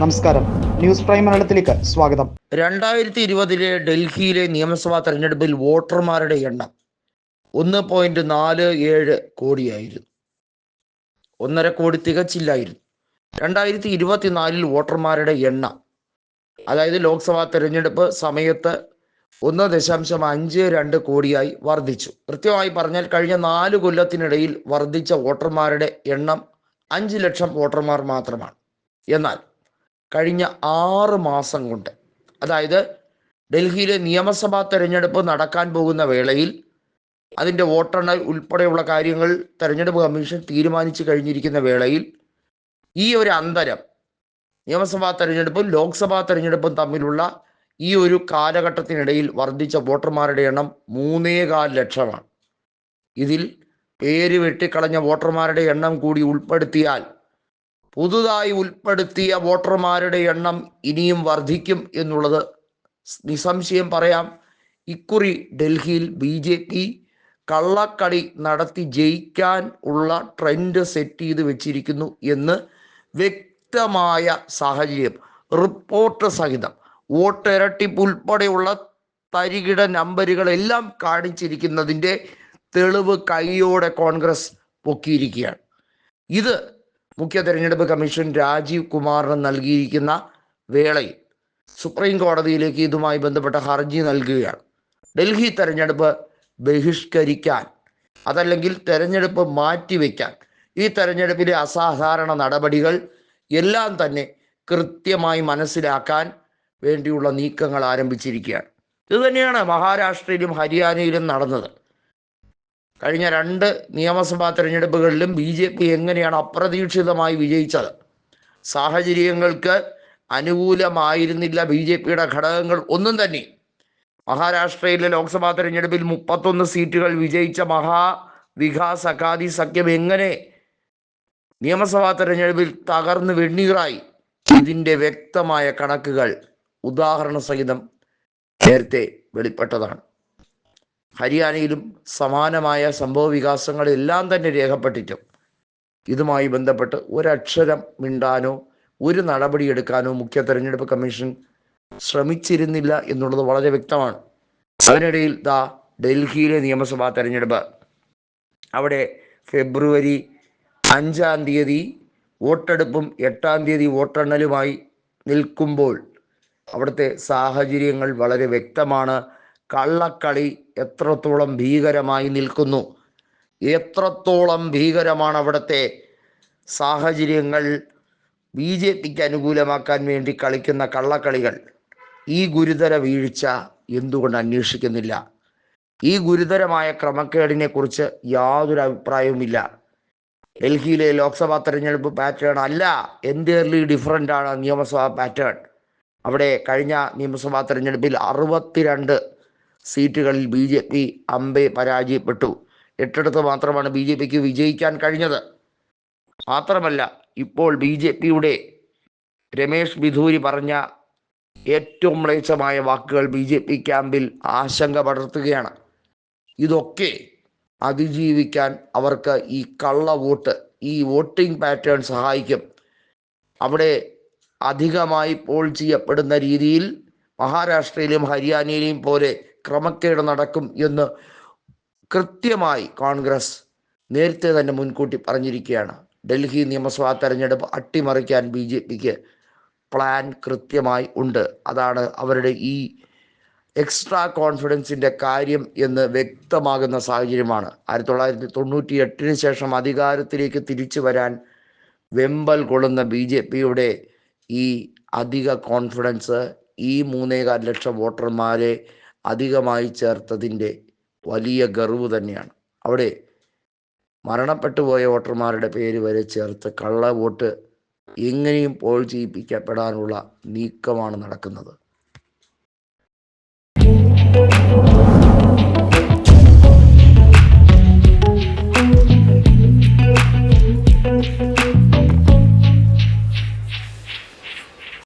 നമസ്കാരം. News prime മലയാളത്തിലേക്ക് സ്വാഗതം. രണ്ടായിരത്തി ഇരുപതിലെ ഡൽഹിയിലെ നിയമസഭാ തെരഞ്ഞെടുപ്പിൽ വോട്ടർമാരുടെ എണ്ണം ഒന്ന് പോയിന്റ് നാല് ഏഴ് കോടിയായിരുന്നു. ഒന്നര കോടി തികച്ചില്ലായിരുന്നു. രണ്ടായിരത്തി ഇരുപത്തിനാലിൽ വോട്ടർമാരുടെ എണ്ണം അതായത് ലോക്സഭാ തെരഞ്ഞെടുപ്പ് സമയത്ത് ഒന്ന് ദശാംശം അഞ്ച് രണ്ട് കോടിയായി വർദ്ധിച്ചു. കൃത്യമായി പറഞ്ഞാൽ കഴിഞ്ഞ നാല് കൊല്ലത്തിനിടയിൽ വർദ്ധിച്ച വോട്ടർമാരുടെ എണ്ണം അഞ്ച് ലക്ഷം വോട്ടർമാർ മാത്രമാണ്. എന്നാൽ കഴിഞ്ഞ ആറ് മാസം കൊണ്ട്. അതായത് ഡൽഹിയിലെ നിയമസഭാ തെരഞ്ഞെടുപ്പ് നടക്കാൻ പോകുന്ന വേളയിൽ അതിന്റെ വോട്ടെണ്ണൽ ഉൾപ്പെടെയുള്ള കാര്യങ്ങൾ തെരഞ്ഞെടുപ്പ് കമ്മീഷൻ തീരുമാനിച്ചു കഴിഞ്ഞിരിക്കുന്ന വേളയിൽ ഈ ഒരു അന്തരം നിയമസഭാ തെരഞ്ഞെടുപ്പും ലോക്സഭാ തെരഞ്ഞെടുപ്പും തമ്മിലുള്ള ഈ ഒരു കാലഘട്ടത്തിനിടയിൽ വർദ്ധിച്ച വോട്ടർമാരുടെ എണ്ണം മൂന്നേകാൽ ലക്ഷമാണ്. ഇതിൽ പേര് വെട്ടിക്കളഞ്ഞ വോട്ടർമാരുടെ എണ്ണം കൂടി ഉൾപ്പെടുത്തിയാൽ പുതുതായി ഉൾപ്പെടുത്തിയ വോട്ടർമാരുടെ എണ്ണം ഇനിയും വർദ്ധിക്കും എന്നുള്ളത് നിസ്സംശയം പറയാം. ഇക്കുറി ഡൽഹിയിൽ ബി ജെ പി കള്ളക്കളി നടത്തി ജയിക്കാൻ ഉള്ള ട്രെൻഡ് സെറ്റ് ചെയ്ത് വെച്ചിരിക്കുന്നു എന്ന് വ്യക്തമായ സാഹചര്യം. റിപ്പോർട്ട് സഹിതം വോട്ട് ഇരട്ടിപ്പ് ഉൾപ്പെടെയുള്ള തരികിട നമ്പരുകളെല്ലാം കാണിച്ചിരിക്കുന്നതിന്റെ തെളിവ് കൈയോടെ കോൺഗ്രസ് പൊക്കിയിരിക്കുകയാണ്. ഇത് മുഖ്യ തെരഞ്ഞെടുപ്പ് കമ്മീഷൻ രാജീവ് കുമാറിന് നൽകിയിരിക്കുന്ന വേളയിൽ സുപ്രീം കോടതിയിലേക്ക് ഇതുമായി ബന്ധപ്പെട്ട ഹർജി നൽകുകയാണ്. ഡൽഹി തെരഞ്ഞെടുപ്പ് ബഹിഷ്കരിക്കാൻ അതല്ലെങ്കിൽ തെരഞ്ഞെടുപ്പ് മാറ്റിവെക്കാൻ ഈ തെരഞ്ഞെടുപ്പിലെ അസാധാരണ നടപടികൾ എല്ലാം തന്നെ കൃത്യമായി മനസ്സിലാക്കാൻ വേണ്ടിയുള്ള നീക്കങ്ങൾ ആരംഭിച്ചിരിക്കുകയാണ്. ഇതുതന്നെയാണ് മഹാരാഷ്ട്രയിലും ഹരിയാനയിലും നടന്നത്. കഴിഞ്ഞ രണ്ട് നിയമസഭാ തെരഞ്ഞെടുപ്പുകളിലും ബി ജെ പി എങ്ങനെയാണ് അപ്രതീക്ഷിതമായി വിജയിച്ചത്? സാഹചര്യങ്ങൾക്ക് അനുകൂലമായിരുന്നില്ല ബി ജെ പിയുടെ ഘടകങ്ങൾ. ഒന്നും തന്നെ. മഹാരാഷ്ട്രയിലെ ലോക്സഭാ തെരഞ്ഞെടുപ്പിൽ മുപ്പത്തൊന്ന് സീറ്റുകൾ വിജയിച്ച മഹാ വികാസ് അക്കാദി സഖ്യം എങ്ങനെ നിയമസഭാ തെരഞ്ഞെടുപ്പിൽ തകർന്ന് വെണ്ണീറായി? ഇതിന്റെ വ്യക്തമായ കണക്കുകൾ ഉദാഹരണ സഹിതം നേരത്തെ വെളിപ്പെട്ടതാണ്. ഹരിയാനയിലും സമാനമായ സംഭവ വികാസങ്ങളെല്ലാം തന്നെ രേഖപ്പെട്ടിട്ടും ഇതുമായി ബന്ധപ്പെട്ട് ഒരക്ഷരം മിണ്ടാനോ ഒരു നടപടിയെടുക്കാനോ മുഖ്യ തെരഞ്ഞെടുപ്പ് കമ്മീഷൻ ശ്രമിച്ചിരുന്നില്ല എന്നുള്ളത് വളരെ വ്യക്തമാണ്. അതിനിടയിൽ ദാ ഡൽഹിയിലെ നിയമസഭാ തെരഞ്ഞെടുപ്പ്. അവിടെ ഫെബ്രുവരി അഞ്ചാം തീയതി വോട്ടെടുപ്പും എട്ടാം തീയതി വോട്ടെണ്ണലുമായി നിൽക്കുമ്പോൾ അവിടുത്തെ സാഹചര്യങ്ങൾ വളരെ വ്യക്തമാണ്. കള്ളക്കളി എത്രത്തോളം ഭീകരമായി നിൽക്കുന്നു? എത്രത്തോളം ഭീകരമാണ് അവിടുത്തെ സാഹചര്യങ്ങൾ ബി ജെ പിക്ക് അനുകൂലമാക്കാൻ വേണ്ടി കളിക്കുന്ന കള്ളക്കളികൾ? ഈ ഗുരുതര വീഴ്ച എന്തുകൊണ്ട് അന്വേഷിക്കുന്നില്ല? ഈ ഗുരുതരമായ ക്രമക്കേടിനെ കുറിച്ച് യാതൊരു അഭിപ്രായവുമില്ല. ഡൽഹിയിലെ ലോക്സഭാ തെരഞ്ഞെടുപ്പ് പാറ്റേൺ അല്ല എന്റയർലി ഡിഫറന്റ് ആണ് നിയമസഭാ പാറ്റേൺ. അവിടെ കഴിഞ്ഞ നിയമസഭാ തെരഞ്ഞെടുപ്പിൽ അറുപത്തിരണ്ട് സീറ്റുകളിൽ ബി ജെ പി അമ്പെ പരാജയപ്പെട്ടു. എട്ടിടത്ത് മാത്രമാണ് ബി ജെ പിക്ക് വിജയിക്കാൻ കഴിഞ്ഞത്. മാത്രമല്ല ഇപ്പോൾ ബി ജെ പിയുടെ രമേഷ് ബിധൂരി പറഞ്ഞ ഏറ്റവും മ്ലേച്ഛമായ വാക്കുകൾ ബി ജെ പി ക്യാമ്പിൽ ആശങ്ക പടർത്തുകയാണ്. ഇതൊക്കെ അതിജീവിക്കാൻ അവർക്ക് ഈ കള്ള വോട്ട് ഈ വോട്ടിംഗ് പാറ്റേൺ സഹായിക്കും. അവിടെ അധികമായി പോൾ ചെയ്യപ്പെടുന്ന രീതിയിൽ മഹാരാഷ്ട്രയിലും ഹരിയാനയിലെയും പോലെ ക്രമക്കേട് നടക്കും എന്ന് കൃത്യമായി കോൺഗ്രസ് നേരത്തെ തന്നെ മുൻകൂട്ടി പറഞ്ഞിരിക്കുകയാണ്. ഡൽഹി നിയമസഭാ തെരഞ്ഞെടുപ്പ് അട്ടിമറിക്കാൻ ബി ജെ പിക്ക് പ്ലാൻ കൃത്യമായി ഉണ്ട്. അതാണ് അവരുടെ ഈ എക്സ്ട്രാ കോൺഫിഡൻസിന്റെ കാര്യം എന്ന് വ്യക്തമാകുന്ന സാഹചര്യമാണ്. ആയിരത്തി തൊള്ളായിരത്തി തൊണ്ണൂറ്റി എട്ടിന് ശേഷം അധികാരത്തിലേക്ക് തിരിച്ചു വരാൻ വെമ്പൽ കൊള്ളുന്ന ബി ജെ പിയുടെ ഈ അധിക കോൺഫിഡൻസ് ഈ മൂന്നേകാൽ ലക്ഷം വോട്ടർമാരെ അധികമായി ചേർത്തതിന്റെ വലിയ ഗർവ് തന്നെയാണ്. അവിടെ മരണപ്പെട്ടു പോയ വോട്ടർമാരുടെ പേര് വരെ ചേർത്ത് കള്ള വോട്ട് എങ്ങനെയും പോൾ ചെയ്യിപ്പിക്കപ്പെടാനുള്ള നീക്കമാണ് നടക്കുന്നത്.